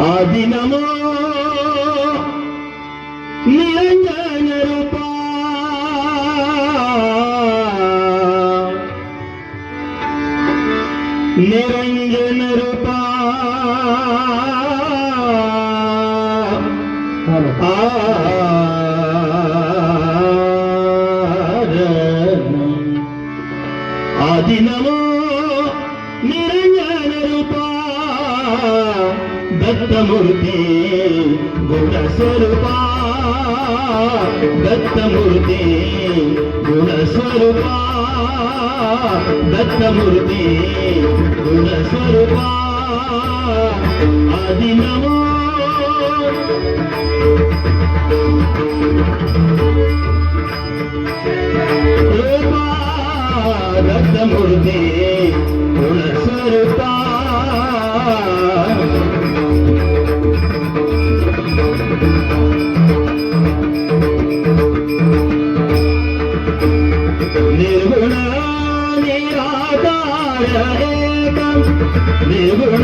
Adinamo Niranjan ఆదినమో నిరంజన రూపా దత్తమూర్తి గుణ స్వరూపా దత్తమూర్తి గుణ స్వరూపా దత్తమూర్తి గుణ స్వరూపా ఆది నమో రూపా దత్తమూర్తి గుణ స్వరూపా నిర్గుణ నిరాకార ఏకం నిర్గుణ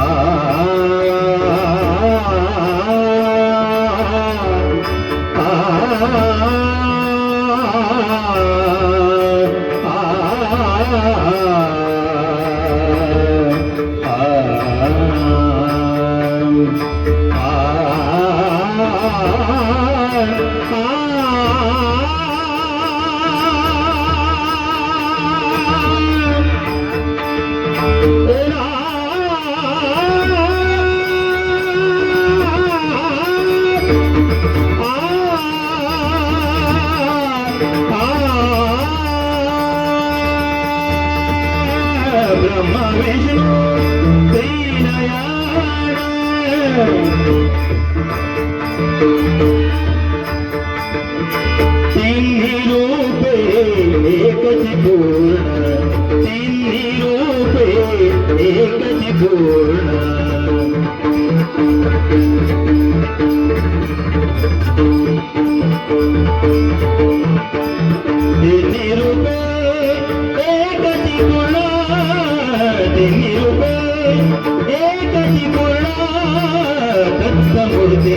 Ah Brahma Vishnu Deinayana తిన్ని RuPay ఏకతి పూర్ణ. తిన్ని రూపే ఏకతి పూర్ణ. తిన్ని రూపే ఏకతి గుణ తిన్ని రూపే ఏకతి గుణ దత్తమూర్తి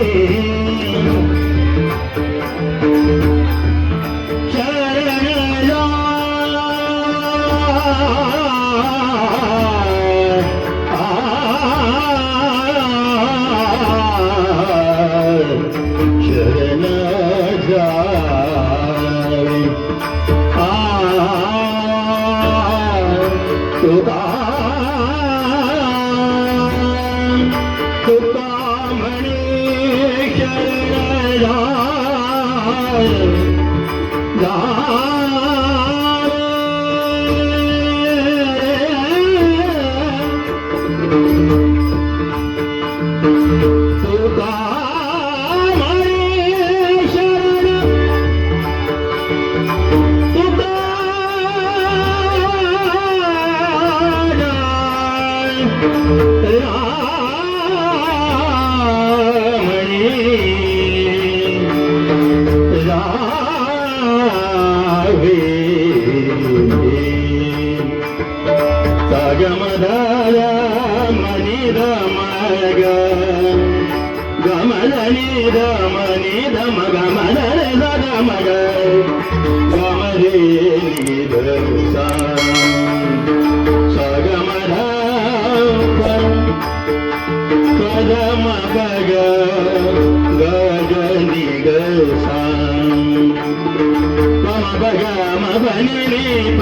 मणी चर గమన నిధమని ధమ గమన గమగ గమరే నిధరుసా సగమర పదమ గగ గగ నిగసా మమ భగ మమ నిప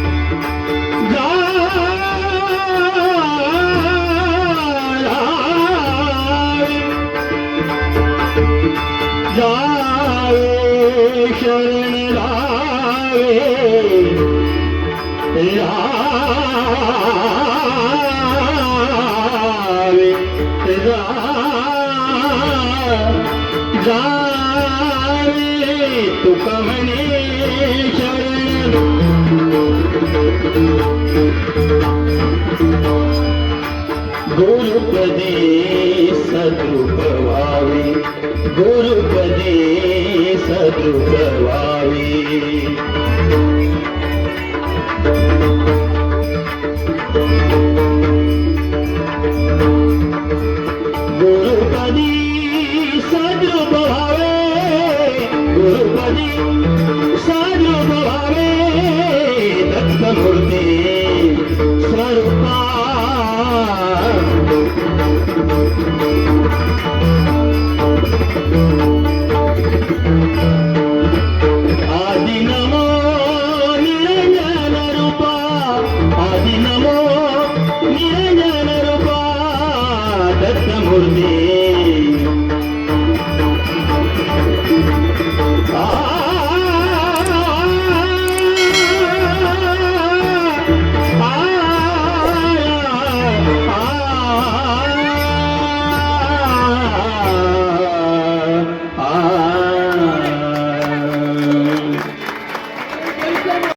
पदे सदुपवावे गुरु पदे सदुपवावे गुरु पदे